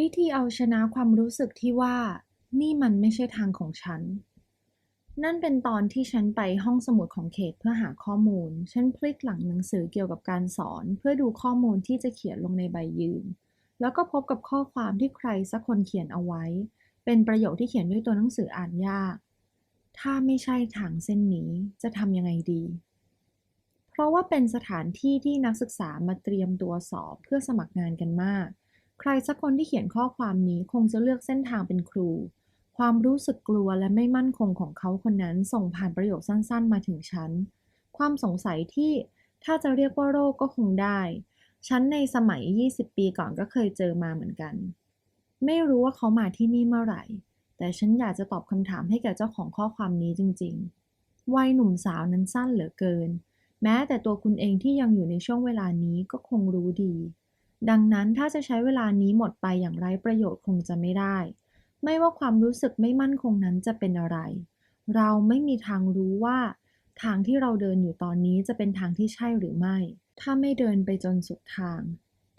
วิธีเอาชนะความรู้สึกที่ว่า นี่มันไม่ใช่ทางของฉัน นั่นเป็นตอนที่ฉันไปห้องสมุดของเขตเพื่อหาข้อมูล ฉันพลิกหลังหนังสือเกี่ยวกับการสอน เพื่อดูข้อมูลที่จะเขียนลงในใบยืนแล้วก็พบกับข้อความที่ใครสักคนเขียนเอาไว้ เป็นประโยคที่เขียนด้วยตัวหนังสืออ่านยาก ถ้าไม่ใช่ทางเส้นนี้จะทำยังไงดี เพราะว่าเป็นสถานที่ที่นักศึกษามาเตรียมตัวสอบเพื่อสมัครงานกันมาก ใครสักคนที่เขียนข้อความนี้คงจะเลือกเส้นทางเป็นครู ความรู้สึกกลัวและไม่มั่นคงของเขาคนนั้นส่งผ่านประโยคสั้นๆ มาถึงฉัน ความสงสัยที่ถ้าจะเรียกว่าโรคก็คงได้ ฉันในสมัย 20 ปีก่อนก็เคยเจอมาเหมือนกัน ไม่รู้ว่าเขามาที่นี่เมื่อไหร่ แต่ฉันอยากจะตอบคำถามให้แก่เจ้าของข้อความนี้จริง ๆ วัยหนุ่มสาวนั้นสั้นเหลือเกิน แม้แต่ตัวคุณเองที่ยังอยู่ในช่วงเวลานี้ก็คงรู้ดี ดังนั้นถ้าจะใช้เวลานี้หมดไปอย่างไร้ประโยชน์คงจะไม่ได้ ไม่ว่าความรู้สึกไม่มั่นคงนั้นจะเป็นอะไร เราไม่มีทางรู้ว่า ทางที่เราเดินอยู่ตอนนี้จะเป็นทางที่ใช่หรือไม่ ถ้าไม่เดินไปจนสุดทาง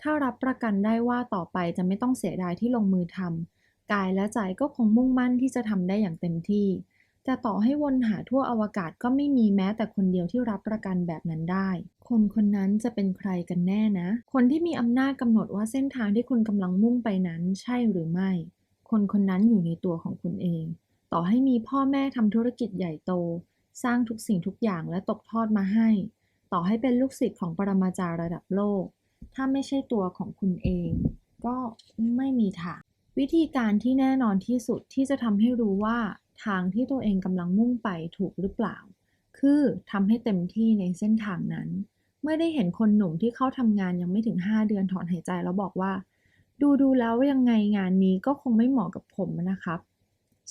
ถ้ารับประกันได้ว่าต่อไปจะไม่ต้องเสียดายที่ลงมือทำกายและใจก็คงมุ่งมั่นที่จะทำได้อย่างเต็มที่ แต่ต่อให้วนหาทั่วอวกาศก็ไม่มีแม้แต่คนเดียวที่รับประกันแบบนั้นได้ คนคนนั้นจะเป็นใครกันแน่นะ คนที่มีอำนาจกำหนดว่าเส้นทางที่คุณกำลังมุ่งไปนั้นใช่หรือไม่ คนคนนั้นอยู่ในตัวของคุณเอง ต่อให้มีพ่อแม่ทำธุรกิจใหญ่โต สร้างทุกสิ่งทุกอย่างและตกทอดมาให้ ต่อให้เป็นลูกศิษย์ของปรมาจารย์ระดับโลก ถ้าไม่ใช่ตัวของคุณเอง ก็ไม่มีทางวิธีการที่แน่นอนที่สุดที่จะทำให้รู้ว่า ทางที่ตัวเองกำลังมุ่งไปถูกหรือเปล่า คือทำให้เต็มที่ในเส้นทางนั้น เมื่อได้เห็นคนหนุ่มที่เข้าทำงานยังไม่ถึง 5 เดือนถอนหายใจแล้วบอกว่า ดูดูแล้วยังไงงานนี้ก็คงไม่เหมาะกับผมนะครับ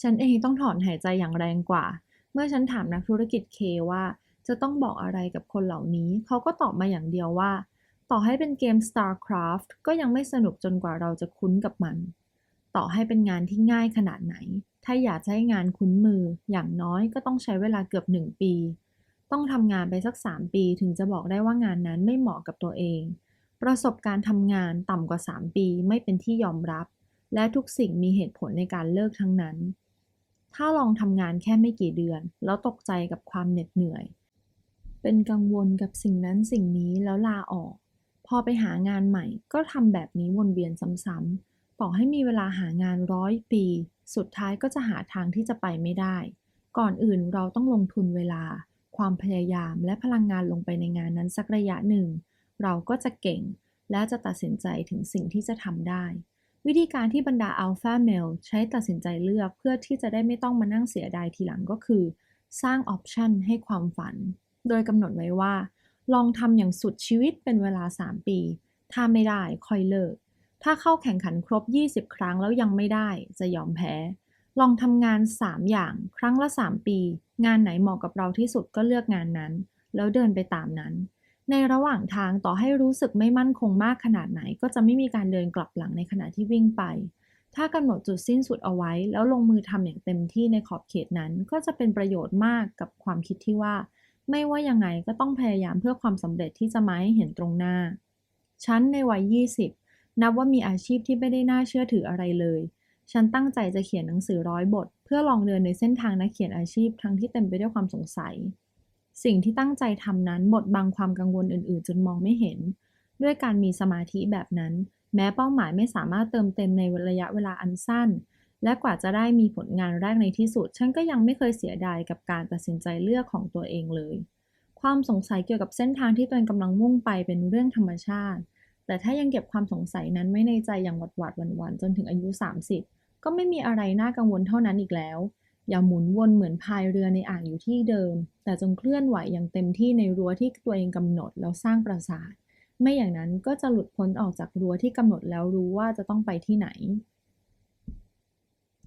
ฉันเองต้องถอนหายใจอย่างแรงกว่า เมื่อฉันถามนักธุรกิจเคว่าจะต้องบอกอะไรกับคนเหล่านี้ เขาก็ตอบมาอย่างเดียวว่า ต่อให้เป็นเกม StarCraft ก็ยังไม่สนุกจนกว่าเราจะคุ้นกับมัน ต่อให้เป็นงานที่ง่ายขนาดไหน ถ้าอยากจะให้งานคุ้นมือ อย่างน้อยก็ต้องใช้เวลาเกือบหนึ่งปี ต้องทำงานไปสัก 3 ปีถึงจะบอกได้ว่างานนั้นไม่เหมาะกับตัวเอง ประสบการณ์ทำงานต่ำกว่า 3 ปีไม่เป็นที่ยอมรับ และทุกสิ่งมีเหตุผลในการเลิกทั้งนั้น ถ้าลองทำงานแค่ไม่กี่เดือน แล้วตกใจกับความเหน็ดเหนื่อย เป็นกังวลกับสิ่งนั้นสิ่งนี้แล้วลาออก พอไปหางานใหม่ก็ทำแบบนี้วนเวียนซ้ำๆ ต่อให้มีเวลาหางานร้อยปี สุดท้ายก็จะหาทางที่จะไปไม่ได้ ก่อนอื่นเราต้องลงทุนเวลา ความพยายามและพลังงานลงไปในงานนั้นสักระยะหนึ่ง เราก็จะเก่ง และจะตัดสินใจถึงสิ่งที่จะทำได้ วิธีการที่บรรดาอัลฟาเมลใช้ตัดสินใจเลือกเพื่อที่จะได้ไม่ต้องมานั่งเสียดายทีหลังก็คือ สร้างออปชันให้ความฝัน โดยกำหนดไว้ว่า ลองทำอย่างสุดชีวิตเป็นเวลา 3 ปี ถ้าไม่ได้ค่อยเลิก ถ้าเข้าแข่งขันครบ 20 ครั้งแล้วยังไม่ได้จะยอมแพ้ ลองทำงาน 3 อย่างครั้งละ 3 ปี งานไหนเหมาะกับเราที่สุดก็เลือกงานนั้น แล้วเดินไปตามนั้น ในระหว่างทางต่อให้รู้สึกไม่มั่นคงมากขนาดไหน ก็จะไม่มีการเดินกลับหลังในขณะที่วิ่งไป ถ้ากำหนดจุดสิ้นสุดเอาไว้ แล้วลงมือทำอย่างเต็มที่ในขอบเขตนั้น ก็จะเป็นประโยชน์มากกับความคิดที่ว่า ไม่ว่ายังไงก็ต้องพยายามเพื่อความสำเร็จที่จะมาให้เห็นตรงหน้า ฉันในวัย 20 นับว่ามีอาชีพที่ไม่ได้น่าเชื่อถืออะไรเลย ฉันตั้งใจจะเขียนหนังสือร้อยบท เพื่อลองเดินในเส้นทางนักเขียนอาชีพทั้งที่เต็มไปด้วยความสงสัย สิ่งที่ตั้งใจทำนั้นบดบังความกังวลอื่นๆ จนมองไม่เห็น ด้วยการมีสมาธิแบบนั้น แม้เป้าหมายไม่สามารถเติมเต็มในระยะเวลาอันสั้น และกว่าจะได้มีผลงานแรกในที่สุด ฉันก็ยังไม่เคยเสียดายกับการตัดสินใจเลือกของตัวเองเลย ความสงสัยเกี่ยวกับเส้นทางที่ตัวเองกำลังมุ่งไปเป็นเรื่องธรรมชาติ แต่ถ้ายังเก็บความสงสัยนั้นไว้ในใจอย่างหวาดหวาดวันวันๆจนถึงอายุ 30 ก็ไม่มีอะไรน่ากังวลเท่านั้นอีกแล้ว อย่าหมุนวนเหมือนพายเรือในอ่างอยู่ที่เดิม แต่จงเคลื่อนไหวอย่างเต็มที่ในรั้วที่ตัวเองกำหนดแล้วสร้างปราสาท ไม่อย่างนั้นก็จะหลุดพ้นออกจากรั้วที่กำหนดแล้วรู้ว่าจะต้องไปที่ไหน